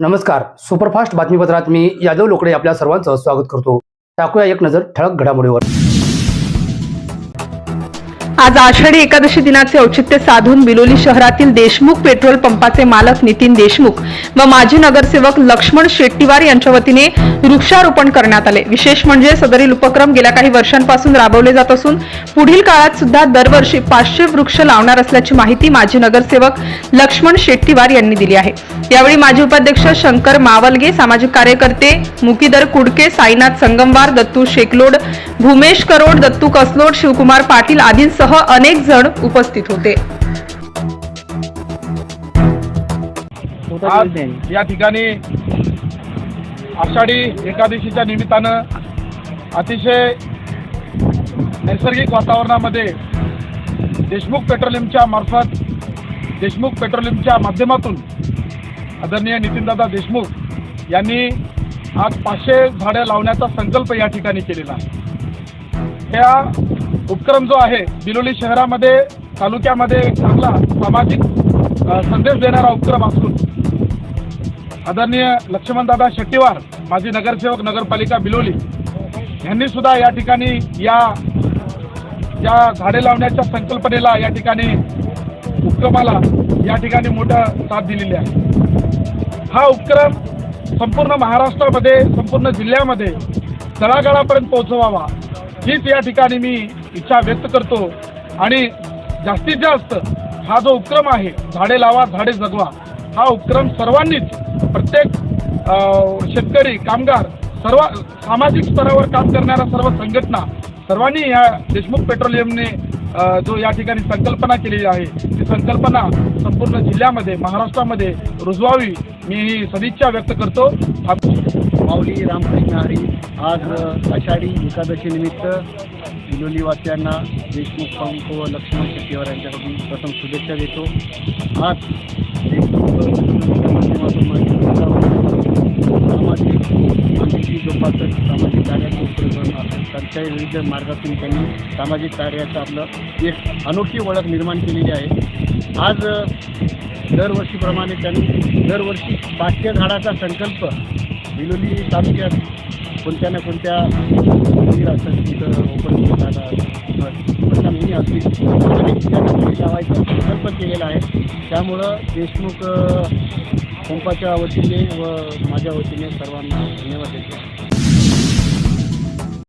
नमस्कार. सुपरफास्ट बातमीपत्रात मी यादव लोकडे आपल्या सर्वांचं स्वागत करतो. टाकूया एक नजर ठळक घडामोडीवर. आज आषाढी एकादशी दिनाचे औचित्य साधून बिलोली शहरातील देशमुख पेट्रोल पंपाचे मालक नितीन देशमुख व माजी नगरसेवक लक्ष्मण शेट्टीवार यांच्या वतीने वृक्षारोपण करण्यात आले. विशेष म्हणजे सदरील उपक्रम गेल्या काही वर्षांपासून राबवले जात असून पुढील काळात सुद्धा दरवर्षी पाचशे वृक्ष लावणार असल्याची माहिती माजी नगरसेवक लक्ष्मण शेट्टीवार यांनी दिली आहे. यावेळी माजी उपाध्यक्ष शंकर मावलगे सामाजिक कार्यकर्ते मुकीदर कुडके साईनाथ संगमवार दत्तू शेकलोड भूमेश करोड दत्तू कसलोड शिवकुमार पाटील आदींसह अनेक जण उपस्थित होते. आज या ठिकाणी आषाढी एकादशीच्या निमित्तानं अतिशय नैसर्गिक वातावरणामध्ये देशमुख पेट्रोलियमच्या मार्फत देशमुख पेट्रोलियमच्या माध्यमातून आदरणीय नितीनदादा देशमुख यांनी आज पाचशे झाडं लावण्याचा संकल्प या ठिकाणी केलेला आहे. ह्या उपक्रम जो आहे बिलोली शहरामध्ये तालुक्यामध्ये चांगला सामाजिक संदेश देणारा उपक्रम असून आदरणीय लक्ष्मणदादा शेट्टीवार माजी नगरसेवक नगरपालिका बिलोली यांनी सुद्धा या ठिकाणी या या झाडे लावण्याच्या संकल्पनेला या ठिकाणी उपक्रमाला या ठिकाणी मोठं साथ दिलेली आहे. हा उपक्रम संपूर्ण महाराष्ट्रामध्ये संपूर्ण जिल्ह्यामध्ये तळागाळापर्यंत पोहोचवावा हीच या ठिकाणी मी इच्छा व्यक्त करतो. आणि जास्तीत जास्त हा जो उपक्रम आहे झाडे लावा झाडे जगवा हा उपक्रम सर्वांनीच प्रत्येक शेतकरी कामगार सर्व सामाजिक स्तरावर काम करणाऱ्या सर्व संघटना सर्वांनी या देशमुख पेट्रोलियमने जो या ठिकाणी संकल्पना केलेली आहे ती संकल्पना संपूर्ण जिल्ह्यामध्ये महाराष्ट्रामध्ये रुजवावी मी ही सदिच्छा व्यक्त करतो. माऊली रामकृष्ण हरी आज आषाढी एकादशीनिमित्त निमित्त देशमुख पंप व लक्ष्मण शेट्टीवार यांच्याकडून प्रथम शुभेच्छा देतो. आज सामाजिक माहिती सामाजिक त्यांच्या विविध मार्गातून त्यांनी सामाजिक कार्याचं आपलं एक अनोखी ओळख निर्माण केलेली आहे. आज दरवर्षीप्रमाणे त्यांनी दरवर्षी पाचशे झाडाचा संकल्प बिलोली तालुक्यात कोणत्या ना कोणत्या मंदिर असतात तिथं ओपन झाला प्रथम असतील अनेक ठिकाणी लावायचा. संकल्प केलेला आहे. त्यामुळं देशमुख पंपाच्या वतीने व माझ्या वतीने सर्वांना धन्यवाद देतो.